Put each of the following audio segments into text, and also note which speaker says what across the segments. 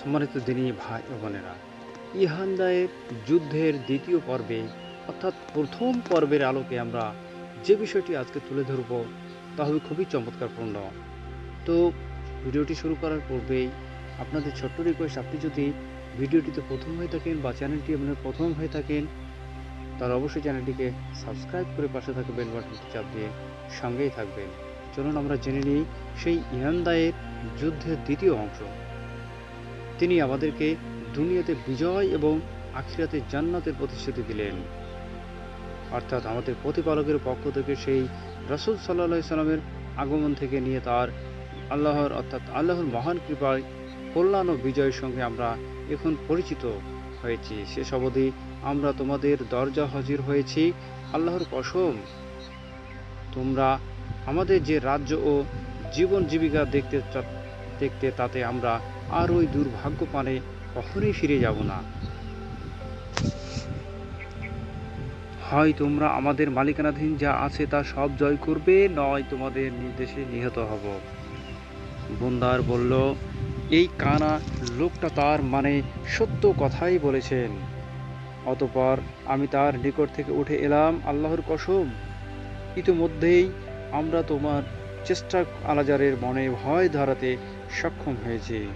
Speaker 1: সম্মানিত দিনী ভাই ও বোনেরা ইহান্দায়ের যুদ্ধের দ্বিতীয় পর্বে, অর্থাৎ প্রথম পর্বের আলোকে আমরা যে বিষয়টি আজকে তুলে ধরব, তা হবে খুবই চমৎকারপূর্ণ। তো ভিডিওটি শুরু করার পূর্বেই আপনাদের ছোট্ট রিকোয়েস্ট আপনি যদি ভিডিওটিতে প্রথম হয়ে থাকেন বা চ্যানেলটি আপনার প্রথম হয়ে থাকেন, তাহলে অবশ্যই চ্যানেলটিকে সাবস্ক্রাইব করে পাশে থাকা বেল বাটনটি চাপ দিয়ে সঙ্গেই থাকবেন। চলুন আমরা জেনে নিই সেই ইহান্দায়ের যুদ্ধের দ্বিতীয় অংশ। তিনি আমাদেরকে দুনিয়াতে বিজয় এবং আখিরাতে জান্নাতের প্রতিশ্রুতি দিলেন। অর্থাৎ আমাদের প্রতিপালকের পক্ষ থেকে সেই রসুল সাল্লাহ সাল্লামের আগমন থেকে নিয়ে তার আল্লাহর, অর্থাৎ আল্লাহর মহান কৃপায় কল্যাণ ও বিজয়ের সঙ্গে আমরা এখন পরিচিত হয়েছি। শেষ অবধি আমরা তোমাদের দরজা হাজির হয়েছি আল্লাহর কসম। তোমরা আমাদের যে রাজ্য ও জীবন জীবিকা দেখতে দেখতে তাতে আমরা আর ওই দুর্ভাগ্য পানে কখনোই ফিরে যাব না। হয় তোমরা আমাদের মালিকানাধীন যা আছে তা সব জয় করবে, নয় তোমাদের নির্দেশে নিহত হব। বন্দার বলল, এই কানা লোকটা তার মানে সত্য কথাই বলেছেন। অতপর আমি তার নিকট থেকে উঠে এলাম আল্লাহর কসম। ইতিমধ্যেই আমরা তোমার চেষ্টা আলাজারের মনে ভয় ধরাতে সক্ষম হয়েছি।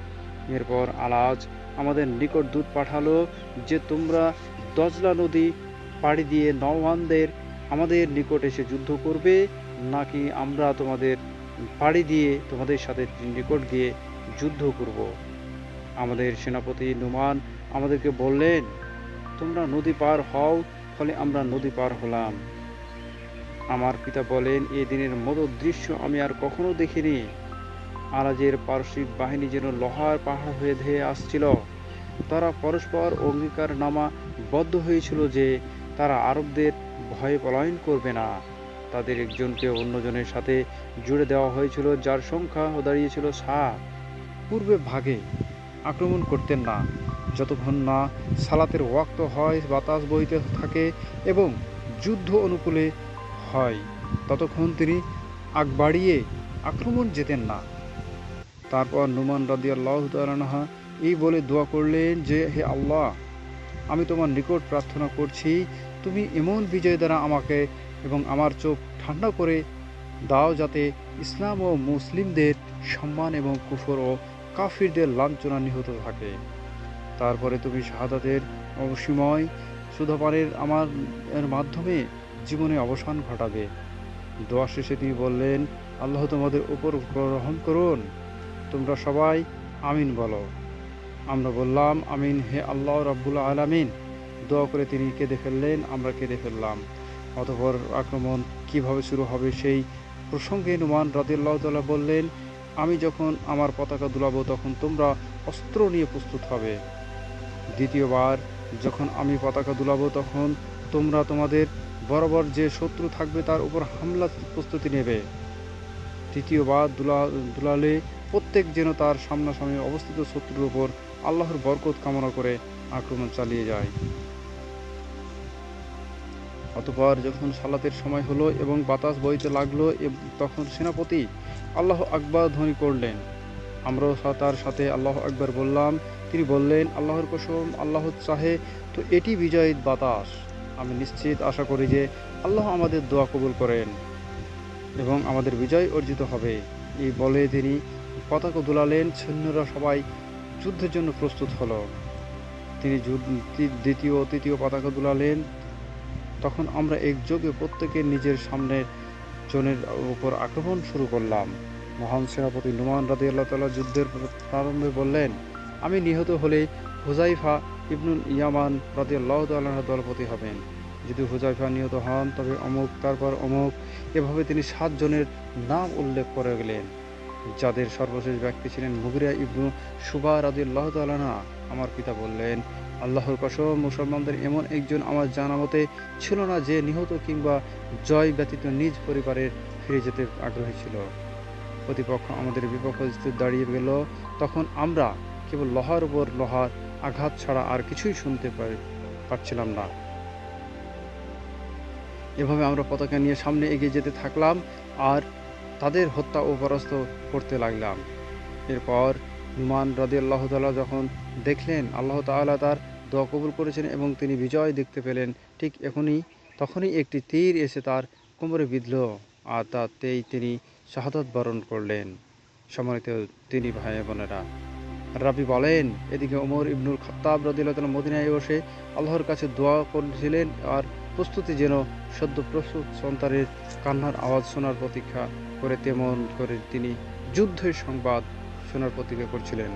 Speaker 1: এরপর আলাজ আমাদের নিকট দূত পাঠালো যে তোমরা দজলা নদী পাড়ি দিয়ে নওয়ানদের আমাদের নিকট এসে যুদ্ধ করবে, নাকি আমরা তোমাদের পাড়ি দিয়ে তোমাদের সাথে নিকট গিয়ে যুদ্ধ করব? আমাদের সেনাপতি নুমান আমাদেরকে বললেন, তোমরা নদী পার হও, ফলে আমরা নদী পার হলাম। আমার পিতা বলেন এই দিনের মতো দৃশ্য আমি আর কখনো দেখিনি। আলাজের পারসিক বাহিনী যেন লোহার পাহাড় হয়ে ধেয়ে আসছিল। তারা পরস্পর অঙ্গীকার নামা বদ্ধ হয়েছিল যে তারা আরবদের ভয়ে পলায়ন করবে না। তাদের একজনকে অন্যজনের সাথে জুড়ে দেওয়া হয়েছিল, যার সংখ্যা দাঁড়িয়েছিল সাত। পূর্বে ভাগে আক্রমণ করতেন না। যতক্ষণ না সালাতের ওয়াক্ত হয়, বাতাস বইতে থাকে এবং যুদ্ধ অনুকূলে হয়, ততক্ষণ তিনি আগ বাড়িয়ে আক্রমণ যেতেন না। তারপর নুমান রাদিয়াল্লাহ তালানহা এই বলে দোয়া করলেন যে, হে আল্লাহ, আমি তোমার নিকট প্রার্থনা করছি, তুমি এমন বিজয় দ্বারা আমাকে এবং আমার চোখ ঠান্ডা করে দাও যাতে ইসলাম ও মুসলিমদের সম্মান এবং কুফর ও কাফিরদের লাঞ্ছনা নিহত থাকে। তারপরে তুমি শাহাদাতের অবসীময় সুধাপানের আমার এর মাধ্যমে জীবনে অবসান ঘটাবে। দোয়া শেষে তিনি বললেন, আল্লাহ তোমাদের উপর গ্রহণ করুন। তোমরা সবাই আমিন বলো। আমরা বললাম, আমিন, হে আল্লাহ রাব্বুল আলামিন। দোয়া করে তিনি কেঁদে ফেললেন, আমরা কেঁদে ফেললাম। অতপর আক্রমণ কীভাবে শুরু হবে সেই প্রসঙ্গে নুমান রাদিল্লাহ তাল্লাহ বললেন, আমি যখন আমার পতাকা দুলাবো তখন তোমরা অস্ত্র নিয়ে প্রস্তুত হবে। দ্বিতীয়বার যখন আমি পতাকা দুলাবো তখন তোমরা তোমাদের বরাবর যে শত্রু থাকবে তার উপর হামলা প্রস্তুতি নেবে। তৃতীয়বার দুলা, দুলালে প্রত্যেক যেন তার সামনাসামনি অবস্থিত শত্রুর উপর আল্লাহর বরকত কামনা করে আক্রমণ চালিয়ে যায়। অতপর যখন সালাতের সময় হলো এবং বাতাস বইতে লাগল তখন সেনাপতি আল্লাহ আকবর ধ্বনি করলেন। আমরাও তার সাথে আল্লাহ আকবর বললাম, তিনি বললেন, আল্লাহর কসম, আল্লাহ চাহে তো এটি বিজয়ী বাতাস। আমি নিশ্চিত আশা করি যে আল্লাহ আমাদের দোয়া কবুল করেন এবং আমাদের বিজয় অর্জিত হবে। এই বলে তিনি পতাকা দুলালেন সৈন্যরা সবাই যুদ্ধের জন্য প্রস্তুত হলো। তিনি দ্বিতীয় তৃতীয় পতাকা দুলালেন তখন আমরা একযোগে প্রত্যেকে নিজের সামনের জনের উপর আক্রমণ শুরু করলাম। মহান সেনাপতি নুমান রাদি আল্লাহ তালা যুদ্ধের প্রারম্ভে বললেন, আমি নিহত হলে হুজাইফা ইবনুল ইয়ামান রাদি আল্লাহ তাল্লাহ দলপতি হবেন। যদি হুজাইফা নিহত হন, তবে অমুক, তারপর অমুক। এভাবে তিনি সাতজনের নাম উল্লেখ করে গেলেন। যাদের সর্বশেষ ব্যক্তি ছিলেন মুগিরা ইবনু সুবা রাদি আল্লাহ তালানা আমার পিতা বললেন, আল্লাহর কসম, মুসলমানদের এমন একজন আমার জানা মতে ছিল না যে নিহত কিংবা জয় ব্যতীত নিজ পরিবারের ফিরে যেতে আগ্রহী ছিল। প্রতিপক্ষ আমাদের বিপক্ষে দাঁড়িয়ে গেল, তখন আমরা কেবল লোহার উপর লোহার আঘাত ছাড়া আর কিছুই শুনতে পারি, পারছিলাম না। এভাবে আমরা পতাকা নিয়ে সামনে এগিয়ে যেতে থাকলাম, আর তাদের হত্যা ও পরাস্ত করতে লাগলাম। এরপর নুমান রাদি আল্লাহ তালা যখন দেখলেন, আল্লাহ তাআলা তার দোয়া কবুল করেছেন এবং তিনি বিজয় দেখতে পেলেন, ঠিক এখনই, তখনই একটি তীর এসে তার কোমরে বিঁধল আর তাতেই তিনি শাহাদত বরণ করলেন। সম্মানিত তিনি ভাই বোনেরা রাবি বলেন, এদিকে ওমর ইবনুল খত্তাব রদিল্লাহ মদিনায় বসে আল্লাহর কাছে দোয়া করছিলেন আর প্রস্তুতি যেন সদ্য প্রস্তুত সন্তানের কান্নার আওয়াজ শোনার প্রতীক্ষা করে তেমন করে তিনি যুদ্ধের সংবাদ শোনার প্রতীক্ষা করছিলেন।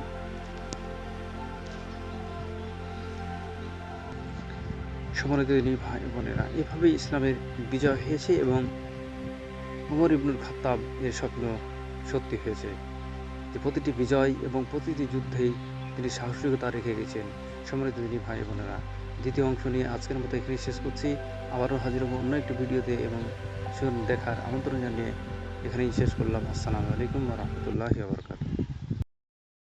Speaker 1: সম্মানিত ভাই বোনেরা, এভাবেই ইসলামের বিজয় হয়েছে এবং ওমর ইবনুল খাত্তাব এর স্বপ্ন সত্যি হয়েছে। যে প্রতিটি বিজয় এবং প্রতিটি যুদ্ধেই তিনি সাহসিকতা রেখে গেছেন। সম্মানিত দিনী ভাই বোনেরা দ্বিতীয় অংশ নিয়ে আজকের মতো এখানে শেষ করছি। আবারও হাজির হব অন্য একটি ভিডিওতে এবং শুন দেখার আমন্ত্রণ জানিয়ে এখানেই শেষ করলাম। আসসালামু আলাইকুম রহমতুল্লাহ বরকাত